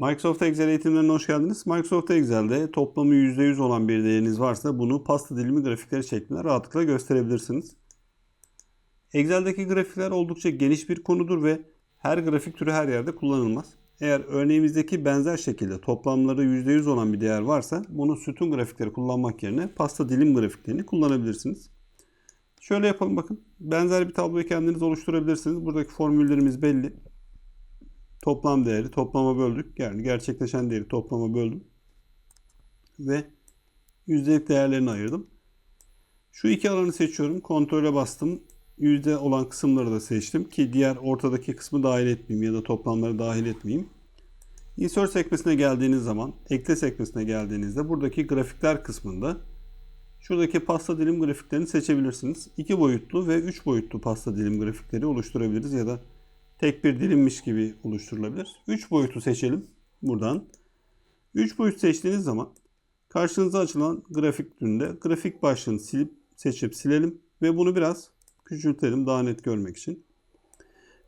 Microsoft Excel eğitimlerine hoş geldiniz. Microsoft Excel'de toplamı %100 olan bir değeriniz varsa bunu pasta dilimi grafikleri şeklinde rahatlıkla gösterebilirsiniz. Excel'deki grafikler oldukça geniş bir konudur ve her grafik türü her yerde kullanılmaz. Eğer örneğimizdeki benzer şekilde toplamları %100 olan bir değer varsa bunu sütun grafikleri kullanmak yerine pasta dilim grafiklerini kullanabilirsiniz. Şöyle yapalım bakın. Benzer bir tabloyu kendiniz oluşturabilirsiniz. Buradaki formüllerimiz belli. Toplam değeri toplama böldük. Yani gerçekleşen değeri toplama böldüm. Ve yüzdelik değerlerini ayırdım. Şu iki alanı seçiyorum. Kontrole bastım. Yüzde olan kısımları da seçtim ki diğer ortadaki kısmı dahil etmeyeyim ya da toplamları dahil etmeyeyim. Insert sekmesine geldiğiniz zaman, ekle sekmesine geldiğinizde buradaki grafikler kısmında şuradaki pasta dilim grafiklerini seçebilirsiniz. 2 boyutlu ve 3 boyutlu pasta dilim grafikleri oluşturabiliriz ya da tek bir dilimmiş gibi oluşturulabilir. 3 boyutu seçelim buradan. 3 boyut seçtiğiniz zaman karşınıza açılan grafik türünde grafik başlığını silip seçip silelim ve bunu biraz küçültelim daha net görmek için.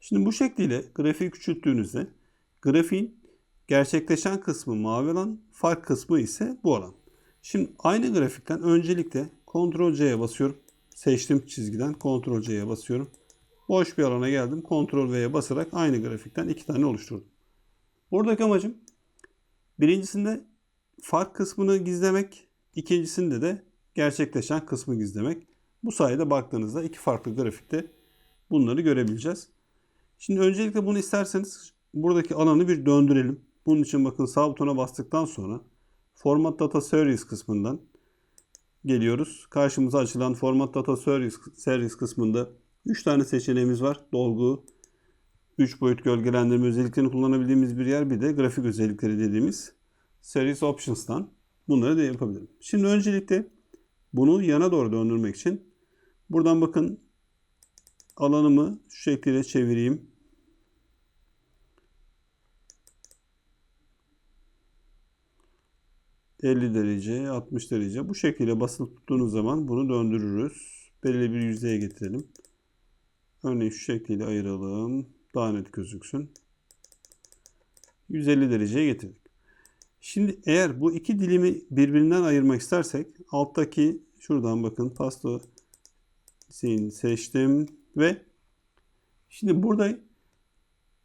Şimdi bu şekliyle grafiği küçülttüğünüzde grafiğin gerçekleşen kısmı mavi alan, fark kısmı ise bu alan. Şimdi aynı grafikten öncelikle Ctrl C'ye basıyorum. Seçtiğim çizgiden Ctrl C'ye basıyorum. Boş bir alana geldim. Ctrl V'ye basarak aynı grafikten iki tane oluşturdum. Buradaki amacım birincisinde fark kısmını gizlemek, ikincisinde de gerçekleşen kısmı gizlemek. Bu sayede baktığınızda iki farklı grafikte bunları görebileceğiz. Şimdi öncelikle bunu isterseniz buradaki alanı bir döndürelim. Bunun için bakın sağ butona bastıktan sonra Format Data Series kısmından geliyoruz. Karşımıza açılan Format Data Series, Series kısmında 3 tane seçeneğimiz var. Dolgu, 3 boyut gölgelendirme özelliklerini kullanabildiğimiz bir yer bir de grafik özellikleri dediğimiz Series Options'tan bunları da yapabilirim. Şimdi öncelikle bunu yana doğru döndürmek için buradan bakın alanımı şu şekilde çevireyim. ...50 derece, 60 derece. Bu şekilde basılı tuttuğunuz zaman bunu döndürürüz. Belirli bir yüzdeye getirelim. Örneğin şu şekilde ayıralım. Daha net gözüksün. 150 dereceye getirdik. Şimdi eğer bu iki dilimi birbirinden ayırmak istersek alttaki şuradan bakın pasta seçtim ve şimdi burada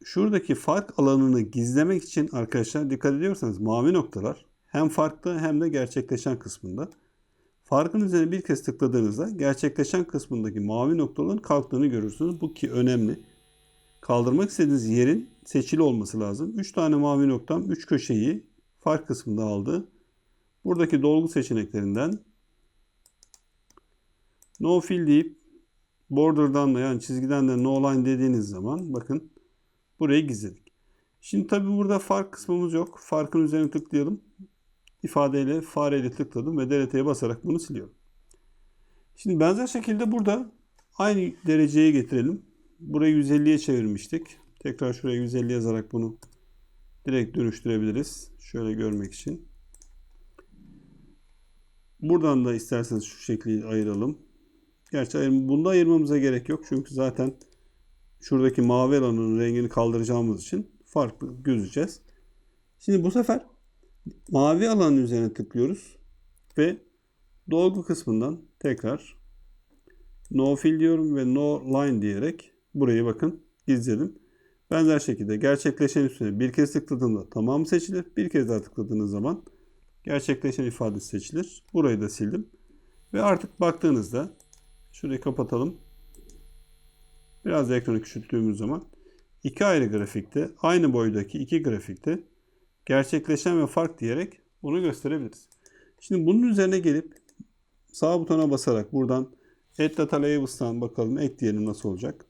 şuradaki fark alanını gizlemek için arkadaşlar dikkat ediyorsanız mavi noktalar hem farklı hem de gerçekleşen kısmında. Farkın üzerine bir kez tıkladığınızda gerçekleşen kısmındaki mavi noktaların kalktığını görürsünüz. Bu ki önemli. Kaldırmak istediğiniz yerin seçili olması lazım. 3 tane mavi noktam 3 köşeyi fark kısmında aldı. Buradaki dolgu seçeneklerinden no fill deyip border'dan da yani çizgiden de no line dediğiniz zaman bakın burayı gizledik. Şimdi tabi burada fark kısmımız yok. Farkın üzerine tıklayalım. İfadeyle fareyle tıkladım ve DLT'ye basarak bunu siliyorum. Şimdi benzer şekilde burada aynı dereceye getirelim. Burayı 150'ye çevirmiştik. Tekrar şuraya 150 yazarak bunu direkt dönüştürebiliriz. Şöyle görmek için. Buradan da isterseniz şu şekli ayıralım. Gerçi ayır, bunda ayırmamıza gerek yok. Çünkü zaten şuradaki mavi alanın rengini kaldıracağımız için farklı gözeceğiz. Şimdi bu sefer mavi alanın üzerine tıklıyoruz ve dolgu kısmından tekrar no fill diyorum ve no line diyerek burayı bakın gizledim. Benzer şekilde gerçekleşen üstüne bir kez tıkladığımda tamamı seçilir. Bir kez daha tıkladığınız zaman gerçekleşen ifadesi seçilir. Burayı da sildim. Ve artık baktığınızda şurayı kapatalım. Biraz da ekranı küçülttüğümüz zaman iki ayrı grafikte aynı boydaki iki grafikte gerçekleşen ve fark diyerek bunu gösterebiliriz. Şimdi bunun üzerine gelip sağ butona basarak buradan Add Data Labels'tan bakalım ekleyelim nasıl olacak.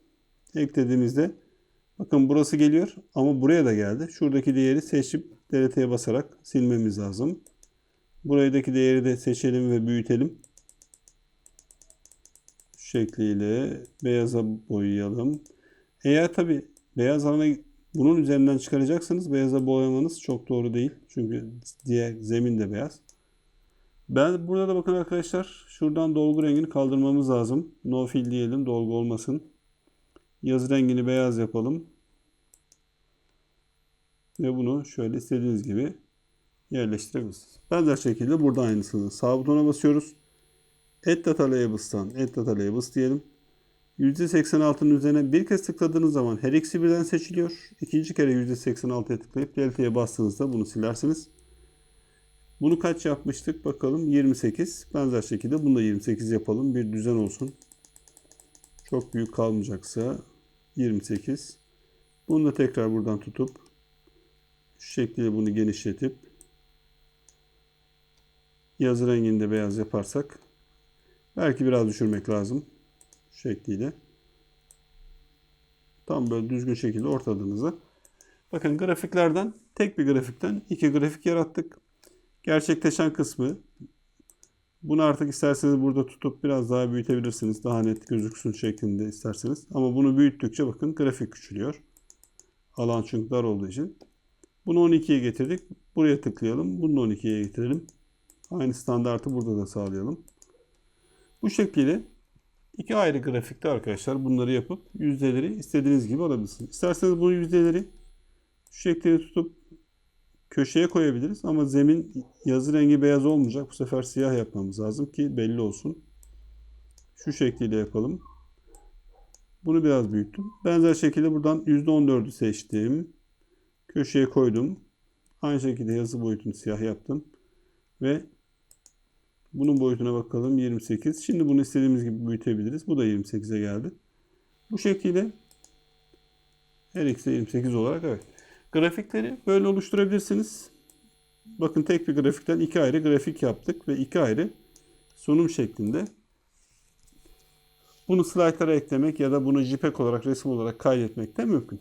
Eklediğimizde bakın burası geliyor ama buraya da geldi. Şuradaki değeri seçip DLT'ye basarak silmemiz lazım. Buradaki değeri de seçelim ve büyütelim. Şu şekliyle beyaza boyayalım. Eğer tabi beyaz alana bunun üzerinden çıkaracaksanız beyaza boyamanız çok doğru değil. Çünkü diğer zemin de beyaz. Ben burada da bakın arkadaşlar şuradan dolgu rengini kaldırmamız lazım. No fill diyelim dolgu olmasın. Yazı rengini beyaz yapalım. Ve bunu şöyle istediğiniz gibi yerleştirebilirsiniz. Benzer şekilde burada aynısını sağ butona basıyoruz. Add Data Labels'tan Add Data Labels diyelim. %86'nın üzerine bir kez tıkladığınız zaman her ikisi birden seçiliyor. İkinci kere %86'ya tıklayıp Delta'ya bastığınızda bunu silersiniz. Bunu kaç yapmıştık bakalım 28. Benzer şekilde bunu da 28 yapalım. Bir düzen olsun. Çok büyük kalmayacaksa 28. Bunu da tekrar buradan tutup şu şekilde bunu genişletip yazı renginde beyaz yaparsak belki biraz düşürmek lazım. Şekliyle. Tam böyle düzgün şekilde ortaladığınızda. Bakın grafiklerden tek bir grafikten iki grafik yarattık. Gerçekleşen kısmı bunu artık isterseniz burada tutup biraz daha büyütebilirsiniz. Daha net gözüksün şeklinde isterseniz. Ama bunu büyüttükçe bakın grafik küçülüyor. Alan çünkü dar olduğu için. Bunu 12'ye getirdik. Buraya tıklayalım. Bunu da 12'ye getirelim. Aynı standartı burada da sağlayalım. Bu şekilde iki ayrı grafikte arkadaşlar bunları yapıp yüzdeleri istediğiniz gibi alabilirsiniz. İsterseniz bu yüzdeleri şu şekilde tutup köşeye koyabiliriz ama zemin yazı rengi beyaz olmayacak. Bu sefer siyah yapmamız lazım ki belli olsun. Şu şekliyle yapalım. Bunu biraz büyüttüm. Benzer şekilde buradan %14'ü seçtim. Köşeye koydum. Aynı şekilde yazı boyutunu siyah yaptım. Ve bunun boyutuna bakalım 28. Şimdi bunu istediğimiz gibi büyütebiliriz. Bu da 28'e geldi. Bu şekilde her de 28 olarak evet. Grafikleri böyle oluşturabilirsiniz. Bakın tek bir grafikten iki ayrı grafik yaptık ve iki ayrı sunum şeklinde. Bunu slaytlara eklemek ya da bunu JPEG olarak resim olarak kaydetmek de mümkün.